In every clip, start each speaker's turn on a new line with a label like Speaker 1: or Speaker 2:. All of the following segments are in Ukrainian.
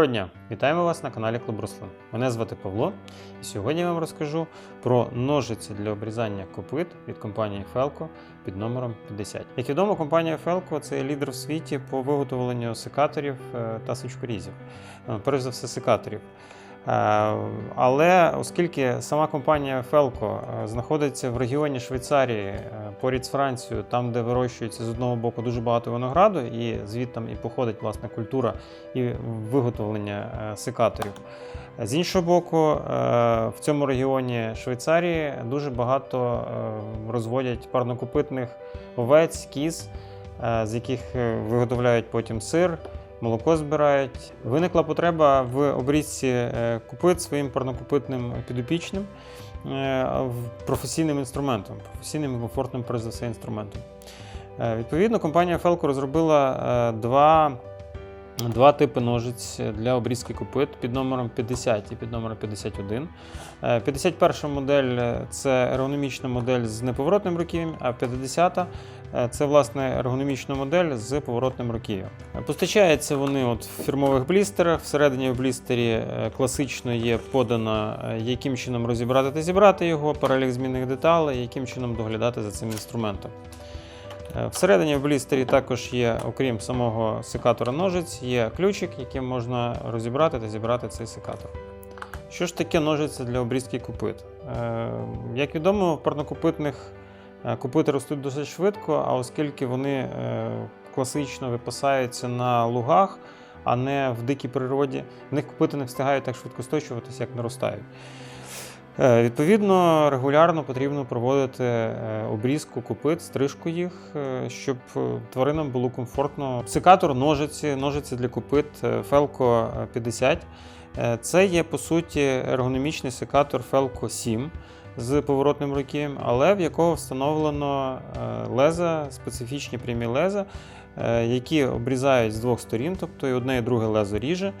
Speaker 1: Доброго дня! Вітаємо вас на каналі Клуб Руслан. Мене звати Павло, і сьогодні я вам розкажу про ножиці для обрізання копит від компанії Felco під номером 50. Як відомо, компанія Felco – це лідер в світі по виготовленню секаторів е, та сучкорізів, Е, перш за все секаторів. Е, Але оскільки сама компанія е, знаходиться в регіоні Швейцарії е, поряд з Францією, там де вирощується з одного боку дуже багато винограду, і звідти і походить власне культура і виготовлення е, секаторів. З іншого боку, в цьому регіоні Швейцарії дуже багато розводять парнокопитних овець, кіз, з яких виготовляють потім сир, молоко збирають. Виникла потреба в обрізці купит своїм парнокопитним підопічним е, професійним інструментом, професійним і комфортним перш за все інструментом. Е, Відповідно, компанія Felco розробила е, два, два типи ножиць для обрізки копит під номером 50 і під номером 51. Е, 51 модель е, це ергономічна модель з неповоротним руків'ям, а 50 е, це власне ергономічна модель з поворотним руків'ям. Постачаються вони от в фірмових блістерах. Всередині в блістері е, класично є подано, яким чином розібрати та зібрати його, перелік змінних деталей, яким чином доглядати за цим інструментом. Е, Всередині в блістері також є, окрім самого секатора ножиць, є ключик, яким можна розібрати та зібрати цей секатор. Що ж таке ножиці для обрізки копит? Е, Як відомо, в парнокопитних е, копити ростуть досить швидко, а оскільки вони класично випасаються на лугах, а не в дикій природі, в них копити не встигають так швидко сточуватися, як наростають. Е, Відповідно, регулярно потрібно проводити е, обрізку копит, стрижку їх, е, щоб тваринам було комфортно. Секатор, ножиці, ножиці для копит Felco 50. Е, Це є по суті ергономічний секатор Felco 7 з поворотним руків'ям, але в якого встановлено леза, специфічні прямі леза, які обрізають з двох сторін, тобто і одне і друге лезо ріже.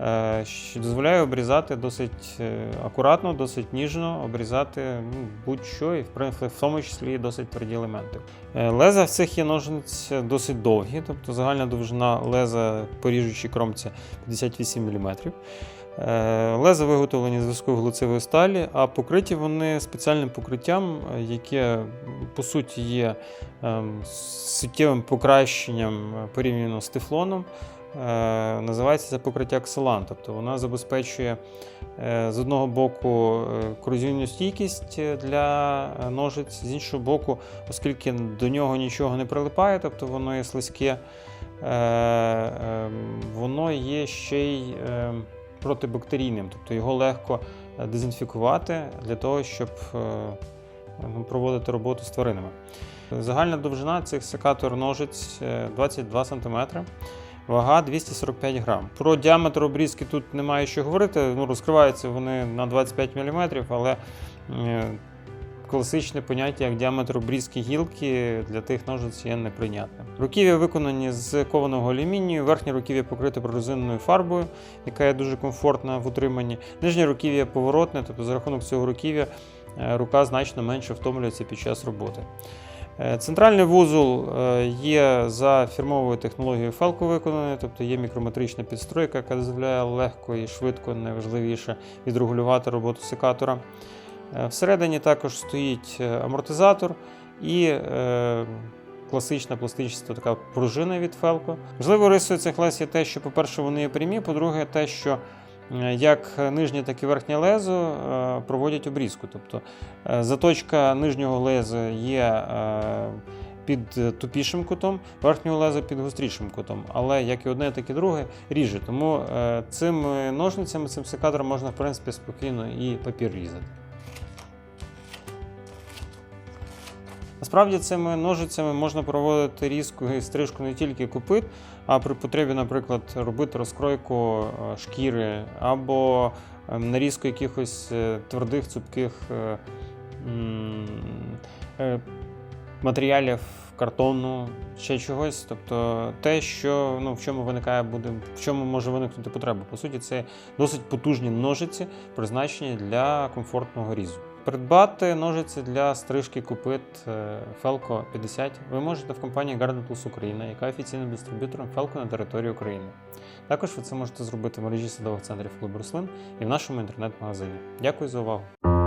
Speaker 1: Е, що дозволяє обрізати досить е, акуратно, досить ніжно, обрізати ну, будь-що, і в принципі, в тому числі досить тверді елементи. Е, Леза в цих є ножниць досить довгі, тобто загальна довжина леза поріжучі кромці 58 мм. Е, Леза виготовлені з високоглицевої сталі, а покриті вони спеціальним покриттям, яке по суті є ем, суттєвим покращенням е, порівняно з тефлоном. Е, Називається це покриття Xelan, тобто вона забезпечує з одного боку корозійну стійкість для ножиць, з іншого боку, оскільки до нього нічого не прилипає, тобто воно є слизьке, е, е, воно є ще й е, протибактерійним, тобто його легко е, дезінфікувати для того, щоб е, ну, проводити роботу з тваринами. Загальна довжина цих секатор ножиць е, 22 см. Вага 245 грам. Про діаметр обрізки тут немає що говорити. Ну, розкриваються вони на 25 мм, але е, класичне поняття як діаметр обрізки гілки для тих ножиць є неприйнятним. Руків'я виконані з кованого алюмінію, верхнє руків'я покрите прорезинною фарбою, яка є дуже комфортна в утриманні. Нижнє руків'я поворотне, тобто за рахунок цього руків'я е, рука значно менше втомлюється під час роботи. Е, Центральний вузол е, є за фірмовою технологією Felco виконаний, тобто є мікрометрична підстройка, яка дозволяє легко і швидко, найважливіше, відрегулювати роботу секатора. Е, Всередині також стоїть е, амортизатор і е, класична пластична така пружина від Felco. Можливо, рисою цих лез є те, що, по-перше, вони є прямі, по-друге, те, що як нижнє, так і верхнє лезо проводять обрізку. Тобто заточка нижнього леза є під тупішим кутом, верхнього леза під гострішим кутом. Але як і одне, так і друге ріже. Тому цими ножницями, цим секатором можна в принципі спокійно і папір різати. Насправді цими ножицями можна проводити різку і стрижку не тільки копит, а при потребі, наприклад, робити розкройку е, шкіри або ем, нарізку якихось е, твердих, цупких е, матеріалів картону, ще чогось. Тобто те, що ну, в чому виникає буде, в чому може виникнути потреба. По суті, це досить потужні ножиці, призначені для комфортного різу. Придбати ножиці для стрижки купит е, Felco 50 ви можете в компанії Garden Plus Україна, яка офіційним дистриб'ютором Felco на території України. Також ви це можете зробити в мережі садових центрів клуб рослин і в нашому інтернет-магазині. Дякую за увагу!